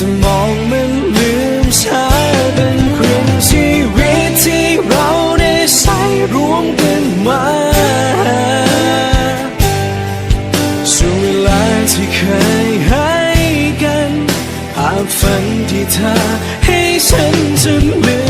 สมองมันลืมชาเป็นครึ่งชีวิตที่เราได้ใช้รวมกันมาช่วงเวลาที่เคยให้กันภาพฝันที่เธอให้ฉันจนลืม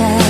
น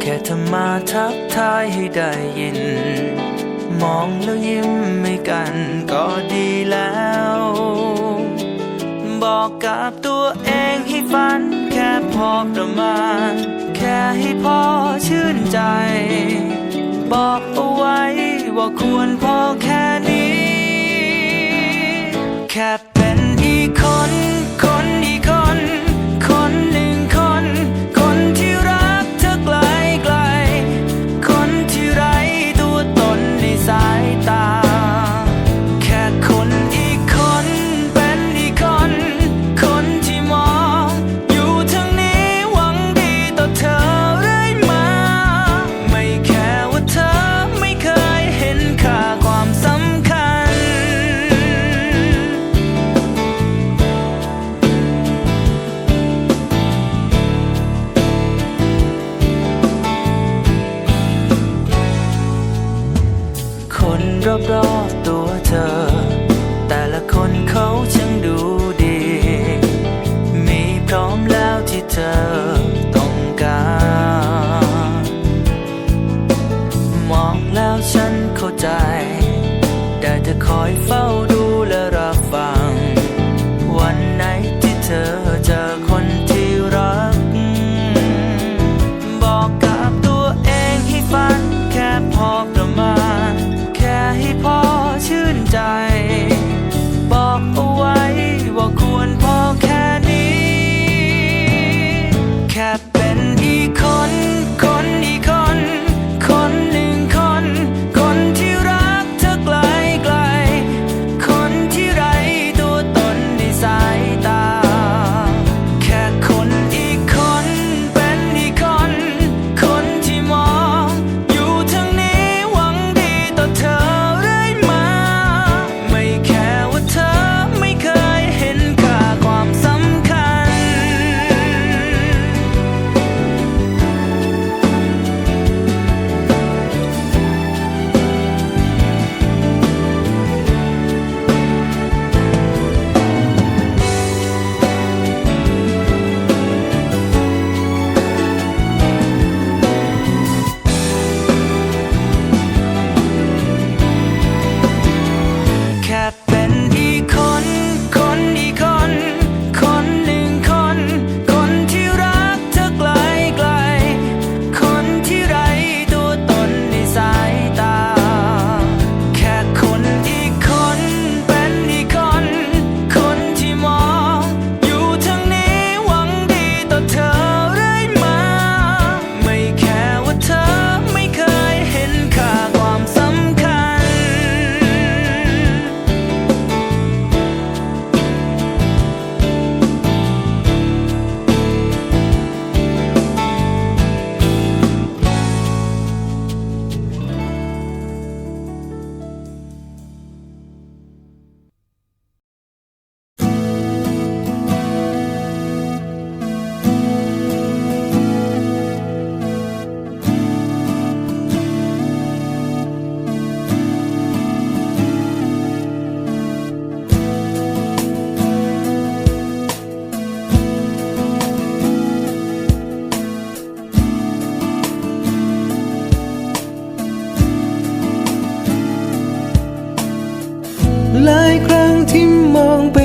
แค่เธอมาทักทายให้ได้ยิน มองแล้วยิ้มไม่กันก็ดีแล้ว บอกกับตัวเองให้ฝัน แค่พอประมาณ แค่ให้พอชื่นใจ บอกเอาไว้ว่าควรพอแค่นี้แค่ รอบๆตัวเธอ แต่ละคนเขาช่างดูดี มีพร้อมแล้วที่เธอ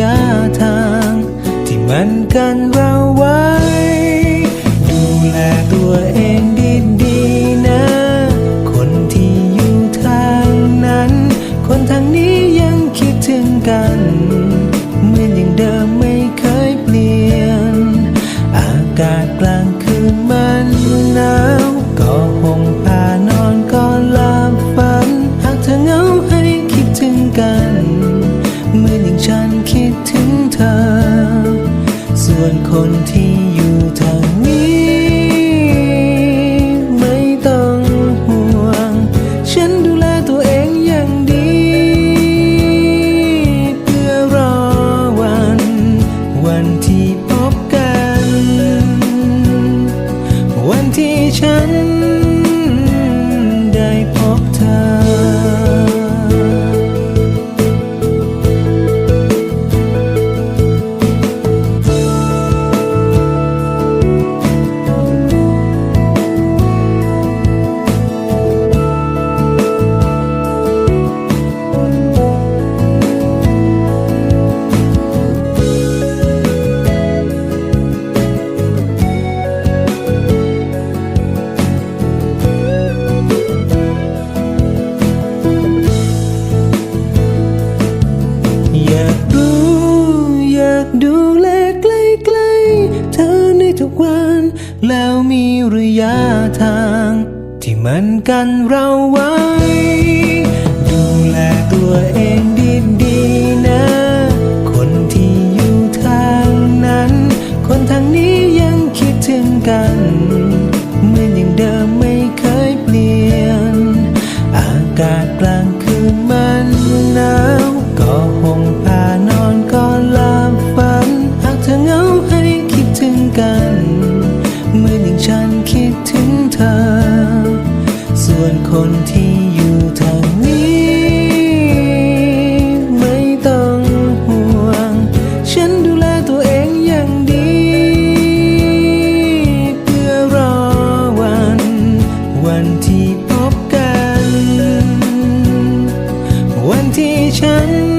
ยาทาง ที่มันกันเราไว้ ดูแลตัวเองดีๆนะ คนที่อยู่ทางนั้น คนทางนี้ยังคิดถึงกัน ฉัน วันที่ฉัน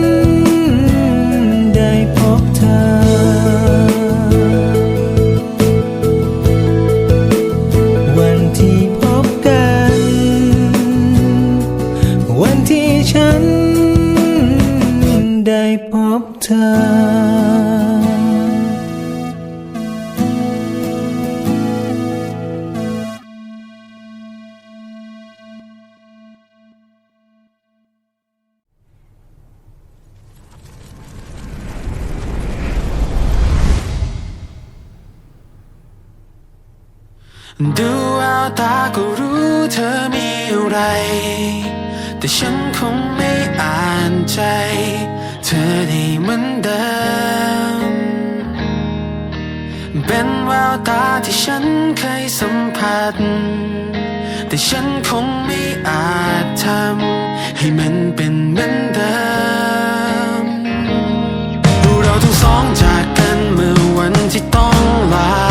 ดูเอาตาก็รู้เธอมีอะไร แต่ฉันคงไม่อ่านใจ เธอได้เหมือนเดิม เป็นแววตาที่ฉันเคยสัมผัส แต่ฉันคงไม่อาจทำให้มันเป็นเหมือนเดิม เราทั้งสองจากกันเมื่อวันที่ต้องลา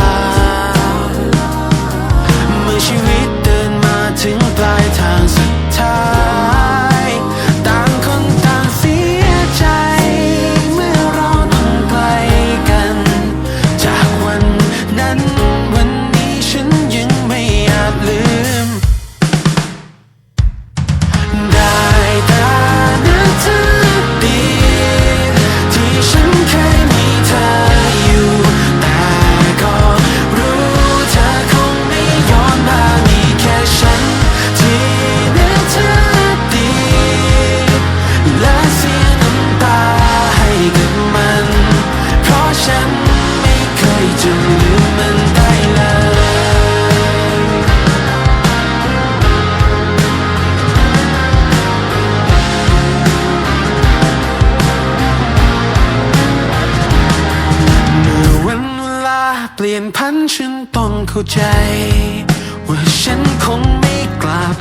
พันฉันต้องเข้าใจ ว่าฉันคงไม่กลับ